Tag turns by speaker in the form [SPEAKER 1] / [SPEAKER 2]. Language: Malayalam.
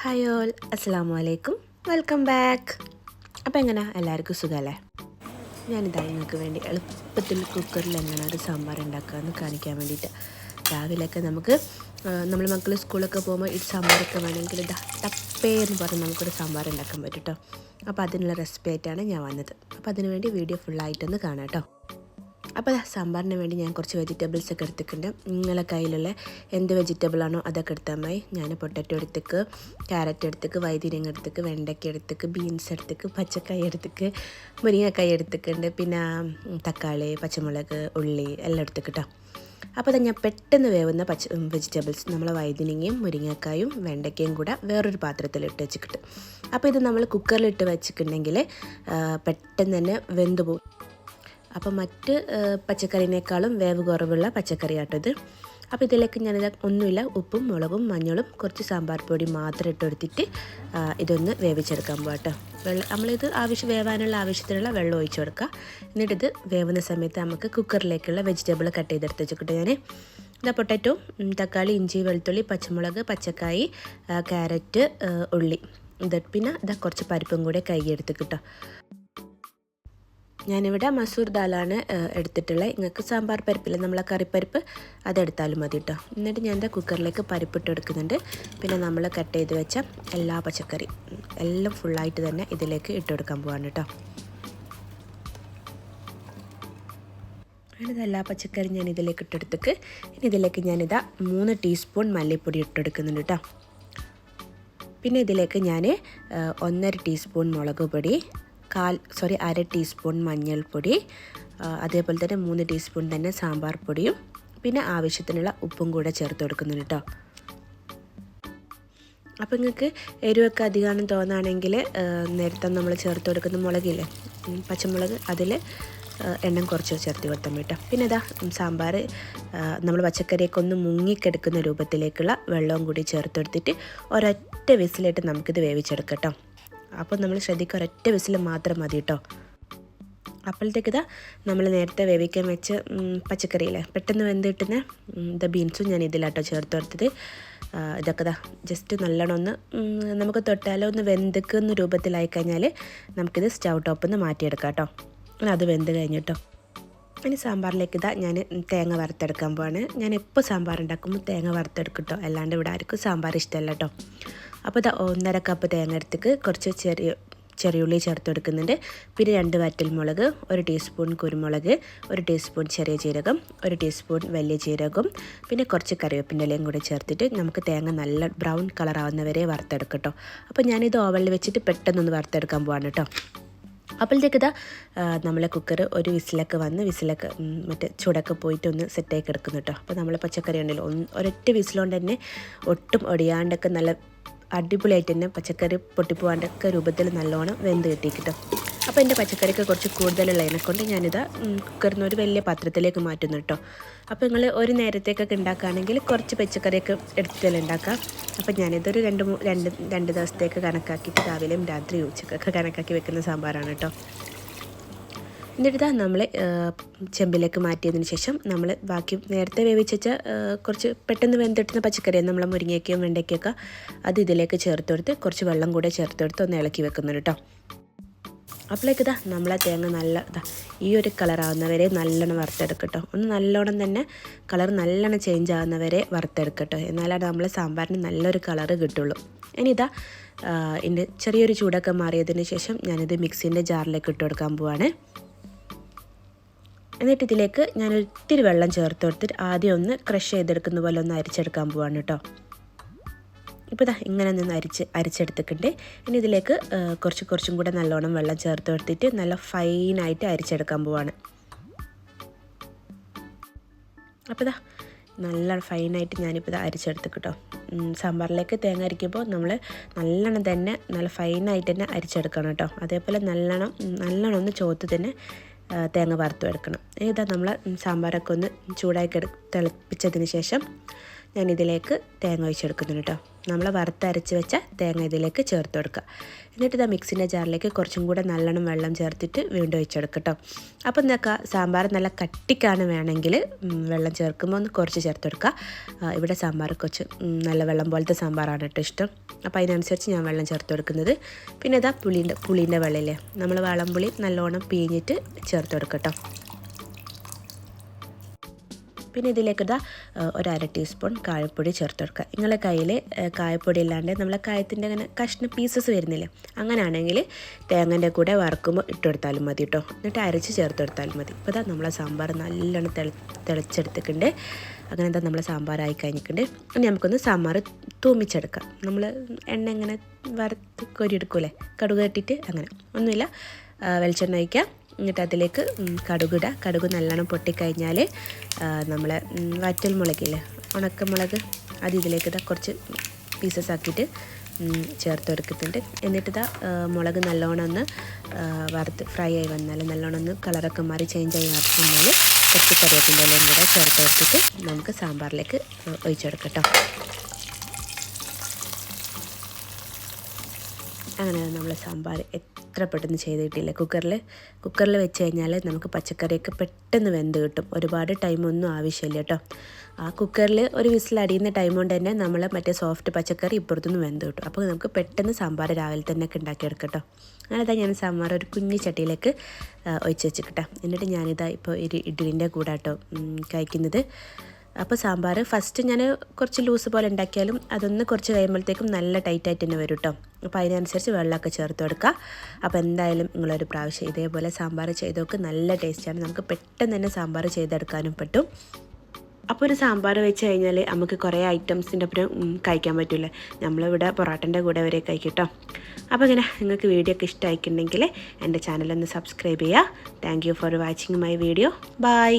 [SPEAKER 1] ഹായ് ഓൾ അസ്സാം വലൈക്കും വെൽക്കം ബാക്ക്. അപ്പോൾ എങ്ങനെ? എല്ലാവർക്കും സുഖമല്ലേ ഞാനിതാ നിങ്ങൾക്ക് വേണ്ടി എളുപ്പത്തിൽ കുക്കറിൽ എങ്ങനെ ഒരു സാമ്പാർ ഉണ്ടാക്കുകയെന്ന് കാണിക്കാൻ വേണ്ടിയിട്ട്. രാവിലെയൊക്കെ നമുക്ക് നമ്മൾ മക്കൾ സ്കൂളൊക്കെ പോകുമ്പോൾ ഈ സാമ്പാറൊക്കെ വേണമെങ്കിൽ ഇതാ ടപ്പേ എന്ന് പറഞ്ഞ് നമുക്കൊരു സാമ്പാർ ഉണ്ടാക്കാൻ പറ്റും കേട്ടോ അപ്പോൾ അതിനുള്ള റെസിപ്പി ആയിട്ടാണ് ഞാൻ വന്നത്. അപ്പോൾ അതിനുവേണ്ടി വീഡിയോ ഫുള്ളായിട്ടൊന്ന് കാണാം കേട്ടോ അപ്പോൾ സാമ്പാറിന് വേണ്ടി ഞാൻ കുറച്ച് വെജിറ്റബിൾസ് ഒക്കെ എടുത്തിട്ടുണ്ട്. നിങ്ങളെ കയ്യിലുള്ള എന്ത് വെജിറ്റബിൾ ആണോ അതൊക്കെ എടുത്താൽ മതി. ഞാൻ പൊട്ടറ്റോ എടുത്തേക്ക് ക്യാരറ്റ് എടുത്തേക്ക് വൈദ്യുരങ്ങ എടുത്തേക്ക് വെണ്ടയ്ക്ക എടുത്തേക്ക് ബീൻസ് എടുത്തേക്ക് പച്ചക്കായ എടുത്തേക്ക് മുരിങ്ങക്കായ എടുത്തേക്കുണ്ട് പിന്നെ തക്കാളി പച്ചമുളക് ഉള്ളി എല്ലാം എടുത്തേക്ക് അപ്പോൾ ഞാൻ പെട്ടെന്ന് വേവുന്ന പച്ച വെജിറ്റബിൾസ് നമ്മളെ വൈദ്യുനിങ്ങയും മുരിങ്ങക്കായും വെണ്ടയ്ക്കയും കൂടെ വേറൊരു പാത്രത്തിൽ ഇട്ട് വെച്ചിട്ട് അപ്പോൾ ഇത് നമ്മൾ കുക്കറിലിട്ട് വെച്ചിട്ടുണ്ടെങ്കിൽ പെട്ടെന്ന് തന്നെ വെന്ത് പോകും അപ്പോൾ മറ്റ് പച്ചക്കറിനേക്കാളും വേവ് കുറവുള്ള പച്ചക്കറി ആട്ടത് അപ്പോൾ ഇതിലേക്ക് ഞാനിത് ഒന്നുമില്ല ഉപ്പും മുളകും മഞ്ഞളും കുറച്ച് സാമ്പാർ പൊടി മാത്രം ഇട്ട് കൊടുത്തിട്ട് ഇതൊന്ന് വേവിച്ചെടുക്കാൻ പോകട്ടോ വെള്ളം നമ്മളിത് ആവശ്യം വേവാനുള്ള ആവശ്യത്തിനുള്ള വെള്ളം ഒഴിച്ചു കൊടുക്കുക. എന്നിട്ടിത് വേവുന്ന സമയത്ത് നമുക്ക് കുക്കറിലേക്കുള്ള വെജിറ്റബിൾ കട്ട് ചെയ്തെടുത്ത് വെച്ചിട്ട് ഞാൻ ഇതാ പൊട്ടറ്റോ തക്കാളി ഇഞ്ചി വെളുത്തുള്ളി പച്ചമുളക് പച്ചക്കായി ക്യാരറ്റ് ഉള്ളി. ഇത് പിന്നെ ഇതാ കുറച്ച് പരിപ്പും കൂടെ കൈയെടുത്ത് കിട്ടോ. ഞാനിവിടെ മസൂർ ദാലാണ് എടുത്തിട്ടുള്ളത് നിങ്ങൾക്ക് സാമ്പാർ പരിപ്പില്ല? നമ്മളെ കറിപ്പരിപ്പ് അതെടുത്താലും മതി കേട്ടോ എന്നിട്ട് ഞാൻ എന്താ കുക്കറിലേക്ക് പരിപ്പിട്ട് എടുക്കുന്നുണ്ട്. പിന്നെ നമ്മൾ കട്ട് ചെയ്ത് വെച്ച എല്ലാ പച്ചക്കറി എല്ലാം ഫുള്ളായിട്ട് തന്നെ ഇതിലേക്ക് ഇട്ട് കൊടുക്കാൻ പോവാണ് കേട്ടോ അങ്ങനെ എല്ലാ പച്ചക്കറി ഞാൻ ഇതിലേക്ക് ഇട്ടെടുത്തേക്ക് ഇനി ഇതിലേക്ക് ഞാനിതാ മൂന്ന് ടീസ്പൂൺ മല്ലിപ്പൊടി ഇട്ടെടുക്കുന്നുണ്ട് കേട്ടോ പിന്നെ ഇതിലേക്ക് ഞാൻ ഒന്നര ടീസ്പൂൺ മുളക് പൊടി കാൽ സോറി അര ടീസ്പൂൺ മഞ്ഞൾപ്പൊടി അതേപോലെ തന്നെ മൂന്ന് ടീസ്പൂൺ തന്നെ സാമ്പാർ പൊടിയും പിന്നെ ആവശ്യത്തിനുള്ള ഉപ്പും കൂടെ ചേർത്ത് കൊടുക്കുന്നുണ്ട് കേട്ടോ അപ്പോൾ നിങ്ങൾക്ക് എരിവൊക്കെ അധികമാണെന്ന് തോന്നുകയാണെങ്കിൽ നേരത്തെ നമ്മൾ ചേർത്ത് കൊടുക്കുന്ന മുളകില്ലേ പച്ചമുളക് അതിൽ എണ്ണം കുറച്ച് ചേർത്ത് കൊടുത്താൽ കേട്ടോ പിന്നെ ഇതാ സാമ്പാർ നമ്മൾ പച്ചക്കറിയൊക്കെ ഒന്ന് മുങ്ങിക്കെടുക്കുന്ന രൂപത്തിലേക്കുള്ള വെള്ളവും കൂടി ചേർത്ത് കൊടുത്തിട്ട് ഒരൊറ്റ വിസിലിട്ട് നമുക്കിത് വേവിച്ചെടുക്കാം അപ്പോൾ നമ്മൾ ശ്രദ്ധിക്കുക ഒരൊറ്റ വിസിൽ മാത്രം മതി കേട്ടോ അപ്പോഴത്തേക്ക് ഇതാ നമ്മൾ നേരത്തെ വേവിക്കാൻ വെച്ച് പച്ചക്കറിയിൽ പെട്ടെന്ന് വെന്ത് കിട്ടുന്ന ഇത് ബീൻസും ഞാൻ ഇതിലാട്ടോ ചേർത്ത് കൊടുത്തത്. ഇതൊക്കെ ഇതാ ജസ്റ്റ് നല്ലോണം ഒന്ന് നമുക്ക് തൊട്ടാലോ ഒന്ന് വെന്തുക്കുന്ന രൂപത്തിലായി കഴിഞ്ഞാൽ നമുക്കിത് സ്റ്റൗ ടോപ്പിൽ നിന്ന് മാറ്റിയെടുക്കാം കേട്ടോ അത് വെന്ത് കഴിഞ്ഞിട്ടോ ഇനി സാമ്പാറിലേക്ക് ഇതാ ഞാൻ തേങ്ങ വറുത്തെടുക്കാൻ പോവാണ്. ഞാൻ എപ്പോൾ സാമ്പാർ ഉണ്ടാക്കുമ്പോൾ തേങ്ങ വറുത്തെടുക്കും കേട്ടോ അല്ലാണ്ട് ഇവിടെ ആർക്കും സാമ്പാർ ഇഷ്ടമല്ല കേട്ടോ അപ്പോൾ ഇതാ ഒന്നര കപ്പ് തേങ്ങ കുറച്ച് ചെറിയ ചെറിയുള്ളി ചേർത്ത് കൊടുക്കുന്നുണ്ട്. പിന്നെ രണ്ട് വറ്റൽമുളക് ഒരു ടീസ്പൂൺ കുരുമുളക് ഒരു ടീസ്പൂൺ ചെറിയ ജീരകം ഒരു ടീസ്പൂൺ വലിയ ജീരകം പിന്നെ കുറച്ച് കറിവേപ്പിന്റെ ഇലയും കൂടി ചേർത്തിട്ട് നമുക്ക് തേങ്ങ നല്ല ബ്രൗൺ കളർ ആവുന്നവരെ വറുത്തെടുക്കും കേട്ടോ അപ്പോൾ ഞാനിത് ഓവനിൽ വെച്ചിട്ട് പെട്ടെന്നൊന്ന് വറുത്തെടുക്കാൻ പോവാണ് കേട്ടോ അപ്പോഴത്തേക്ക് ഇതാ നമ്മളെ കുക്കർ ഒരു വിസിലൊക്കെ വന്ന് വിസിലൊക്കെ മറ്റേ ചൂടൊക്കെ പോയിട്ട് ഒന്ന് സെറ്റാക്കി എടുക്കുന്നു കേട്ടോ അപ്പോൾ നമ്മൾ പച്ചക്കറി ഉണ്ടല്ലോ ഒന്ന് ഒരൊറ്റ വിസിലുകൊണ്ട് തന്നെ ഒട്ടും ഒടിയാണ്ടൊക്കെ നല്ല അടിപൊളിയായിട്ട് തന്നെ പച്ചക്കറി പൊട്ടിപ്പോവാണ്ടൊക്കെ രൂപത്തിൽ നല്ലോണം വെന്ത് കിട്ടി കിട്ടും അപ്പോൾ എന്റെ പച്ചക്കറിക്ക് കുറച്ച് കൂടുതലുള്ളതിനെ കൊണ്ട് ഞാനിത് കുക്കറിന്ന് ഒരു വലിയ പാത്രത്തിലേക്ക് മാറ്റുന്നു കേട്ടോ അപ്പോൾ നിങ്ങൾ ഒരു നേരത്തേക്കൊക്കെ ഉണ്ടാക്കുകയാണെങ്കിൽ കുറച്ച് പച്ചക്കറിയൊക്കെ എടുത്തിട്ടല്ലേ ഉണ്ടാക്കാം അപ്പോൾ ഞാനിതൊരു രണ്ട് രണ്ട് രണ്ട് ദിവസത്തേക്ക് കണക്കാക്കിയിട്ട് രാവിലെയും രാത്രി ഉച്ചക്കൊക്കെ കണക്കാക്കി വെക്കുന്ന സാമ്പാറാണ് കേട്ടോ എന്നിട്ട് നമ്മൾ ചെമ്പിലേക്ക് മാറ്റിയതിന് ശേഷം നമ്മൾ ബാക്കി നേരത്തെ വേവിച്ച് വെച്ച കുറച്ച് പെട്ടെന്ന് വെന്തിട്ടുന്ന പച്ചക്കറിയും നമ്മൾ മുരിങ്ങയ്ക്കയും വെണ്ടയ്ക്കൊക്കെ അത് ഇതിലേക്ക് ചേർത്ത് കൊടുത്ത് കുറച്ച് വെള്ളം കൂടെ ചേർത്ത് കൊടുത്ത് ഒന്ന് ഇളക്കി വെക്കുന്നുണ്ട് കേട്ടോ അപ്പോഴേക്ക് ഇതാ നമ്മളെ തേങ്ങ നല്ല ഇതാ ഈ ഒരു കളറാവുന്നവരെ നല്ലോണം വറുത്തെടുക്കട്ടോ ഒന്ന് നല്ലോണം തന്നെ കളർ നല്ലോണം ചേഞ്ച് ആവുന്നവരെ വറുത്തെടുക്കട്ടോ എന്നാലാണ് നമ്മൾ സാമ്പാറിന് നല്ലൊരു കളറ് കിട്ടുള്ളൂ. ഇനി ഇതാ എന്റെ ചെറിയൊരു ചൂടൊക്കെ മാറിയതിന് ശേഷം ഞാനിത് മിക്സിന്റെ ജാറിലേക്ക് ഇട്ട് കൊടുക്കാൻ പോവാണ്. എന്നിട്ട് ഇതിലേക്ക് ഞാൻ ഒത്തിരി വെള്ളം ചേർത്ത് കൊടുത്തിട്ട് ആദ്യം ഒന്ന് ക്രഷ് ചെയ്തെടുക്കുന്ന പോലെ ഒന്ന് അരിച്ചെടുക്കാൻ പോവാണ് കേട്ടോ. ഇപ്പോൾ ഇതാ ഇങ്ങനെ നിന്ന് അരിച്ച് അരിച്ചെടുത്തിട്ടുണ്ട്. ഇനി ഇതിലേക്ക് കുറച്ച് കുറച്ചും കൂടെ നല്ലോണം വെള്ളം ചേർത്ത് കൊടുത്തിട്ട് നല്ല ഫൈനായിട്ട് അരിച്ചെടുക്കാൻ പോവാണ്. അപ്പോൾ ഇതാ നല്ല ഫൈനായിട്ട് ഞാനിപ്പോൾ ഇത് അരിച്ചെടുത്ത് കേട്ടോ. സാമ്പാറിലേക്ക് തേങ്ങ അരിക്കുമ്പോൾ നമ്മൾ നല്ലോണം തന്നെ നല്ല ഫൈനായിട്ട് തന്നെ അരിച്ചെടുക്കണം കേട്ടോ. അതേപോലെ നല്ലോണം നല്ലോണം ഒന്ന് ചോത്ത് തന്നെ തേങ്ങ വറുത്ത് എടുക്കണം ഇതാ നമ്മൾ സാമ്പാറൊക്കെ ഒന്ന് ചൂടാക്കി തിളപ്പിച്ചതിന് ശേഷം ഞാൻ ഇതിലേക്ക് തേങ്ങ ഒഴിച്ചെടുക്കുന്നുണ്ട് കേട്ടോ. നമ്മൾ വറുത്തരച്ച് വെച്ച തേങ്ങ ഇതിലേക്ക് ചേർത്ത് കൊടുക്കുക. എന്നിട്ട് ഇതാ മിക്സിന്റെ ജാറിലേക്ക് കുറച്ചും കൂടെ നല്ലോണം വെള്ളം ചേർത്തിട്ട് വീണ്ടും ഒഴിച്ചെടുക്കുക കേട്ടോ അപ്പോൾ എന്നൊക്കെ സാമ്പാർ നല്ല കട്ടിക്കാണ് വേണമെങ്കിൽ വെള്ളം ചേർക്കുമ്പോൾ ഒന്ന് കുറച്ച് ചേർത്ത് കൊടുക്കുക. ഇവിടെ സാമ്പാർ കുറച്ച് നല്ല വെള്ളം പോലത്തെ സാമ്പാറാണ് കേട്ടോ ഇഷ്ടം. അപ്പോൾ അതിനനുസരിച്ച് ഞാൻ വെള്ളം ചേർത്ത് കൊടുക്കുന്നത്. പിന്നെ ഇതാ പുളീന്റെ പുളീന്റെ വെള്ളമില്ലേ നമ്മൾ വളം പുളി നല്ലോണം പിഴിഞ്ഞിട്ട് ചേർത്ത് കൊടുക്കുക പിന്നെ ഇതിലേക്ക് ഇതാ ഏഹ്, ഒരു അര ടീസ്പൂൺ കായപ്പൊടി ചേർത്ത് കൊടുക്കുക നിങ്ങളെ കയ്യിൽ കായപ്പൊടി ഇല്ലാണ്ട് നമ്മളെ കായത്തിന്റെ അങ്ങനെ കഷ്ണ പീസസ് വരുന്നില്ലേ അങ്ങനെയാണെങ്കിൽ തേങ്ങന്റെ കൂടെ വറക്കുമ്പോൾ ഇട്ട് കൊടുത്താലും മതി കേട്ടോ എന്നിട്ട് അരച്ച് ചേർത്ത് കൊടുത്താലും മതി. ഇപ്പോൾ ഇതാ നമ്മളെ സാമ്പാർ നല്ലോണം തെളി തിളച്ചെടുത്തിട്ടുണ്ട്. അങ്ങനെ എന്താ നമ്മളെ സാമ്പാറായി കഴിഞ്ഞിട്ടുണ്ട്. ഇനി നമുക്കൊന്ന് സാമ്പാർ തൂമിച്ചെടുക്കാം. നമ്മൾ എണ്ണ ഇങ്ങനെ വറുത്ത് കോരിയെടുക്കൂലേ കടുക് കെട്ടിയിട്ട് അങ്ങനെ. ഒന്നുമില്ല വെളിച്ചെണ്ണ ഒഴിക്കുക. എന്നിട്ട് അതിലേക്ക് കടുകിട. കടുക് നല്ലോണം പൊട്ടിക്കഴിഞ്ഞാൽ നമ്മൾ വറ്റൽ മുളകില്ലേ ഉണക്കമുളക് അത് ഇതിലേക്ക് ഇതാ കുറച്ച് പീസസ് ആക്കിയിട്ട് ചേർത്ത് കൊടുക്കുന്നുണ്ട് എന്നിട്ട് ഇതാ മുളക് നല്ലോണം ഒന്ന് വറുത്ത് ഫ്രൈ ആയി വന്നാൽ നല്ലോണം ഒന്ന് കളറൊക്കെ മാറി ചേഞ്ച് ആയി വന്നാൽ കുറച്ച് കറിവേപ്പിന്റെ ഇലയും കൂടെ ചേർത്ത് കൊടുത്തിട്ട് നമുക്ക് സാമ്പാറിലേക്ക് ഒഴിച്ചെടുക്കാം കേട്ടോ അങ്ങനെ നമ്മൾ സാമ്പാർ എത്ര പെട്ടെന്ന് ചെയ്ത് കിട്ടിയില്ല കുക്കറിൽ കുക്കറിൽ വെച്ച് കഴിഞ്ഞാൽ നമുക്ക് പച്ചക്കറിയൊക്കെ പെട്ടെന്ന് വെന്ത് കിട്ടും. ഒരുപാട് ടൈമൊന്നും ആവശ്യമില്ല കേട്ടോ. ആ കുക്കറിൽ ഒരു വിസിൽ അടിയുന്ന ടൈം കൊണ്ട് തന്നെ നമ്മൾ മറ്റേ സോഫ്റ്റ് പച്ചക്കറി ഇപ്പുറത്തുനിന്ന് വെന്ത് കിട്ടും. അപ്പോൾ നമുക്ക് പെട്ടെന്ന് സാമ്പാർ രാവിലെ തന്നെ ഒക്കെ ഉണ്ടാക്കിയെടുക്കാം കേട്ടോ. അങ്ങനെതാ ഞാൻ സാമ്പാർ ഒരു കുഞ്ഞു ചട്ടിയിലേക്ക് ഒഴിച്ച് വെച്ചിട്ടാ എന്നിട്ട് ഞാനിതാ ഇപ്പോൾ ഒരു ഇഡ്ഡലിന്റെ കൂടെ കേട്ടോ കഴിക്കുന്നത്. അപ്പോൾ സാമ്പാർ ഫസ്റ്റ് ഞാൻ കുറച്ച് ലൂസ് പോലെ ഉണ്ടാക്കിയാലും അതൊന്ന് കുറച്ച് കഴിയുമ്പോഴത്തേക്കും നല്ല ടൈറ്റായിട്ട് തന്നെ വരും കേട്ടോ അപ്പോൾ അതിനനുസരിച്ച് വെള്ളമൊക്കെ ചേർത്ത് കൊടുക്കുക. അപ്പോൾ എന്തായാലും നിങ്ങളൊരു പ്രാവശ്യം ഇതേപോലെ സാമ്പാർ ചെയ്തൊക്കെ നല്ല ടേസ്റ്റാണ് നമുക്ക് പെട്ടെന്ന് തന്നെ സാമ്പാർ ചെയ്തെടുക്കാനും പറ്റും. അപ്പോൾ ഒരു സാമ്പാർ വെച്ച് കഴിഞ്ഞാൽ നമുക്ക് കുറേ ഐറ്റംസിന്റെ ഒപ്പം കഴിക്കാൻ പറ്റില്ല? നമ്മളിവിടെ പൊറോട്ടന്റെ കൂടെ വരെ കഴിക്കട്ടോ അപ്പോൾ ഇങ്ങനെ നിങ്ങൾക്ക് വീഡിയോ ഒക്കെ ഇഷ്ടമായിട്ടുണ്ടെങ്കിൽ എന്റെ ചാനലൊന്ന് സബ്സ്ക്രൈബ് ചെയ്യുക. Thank for watching my video bye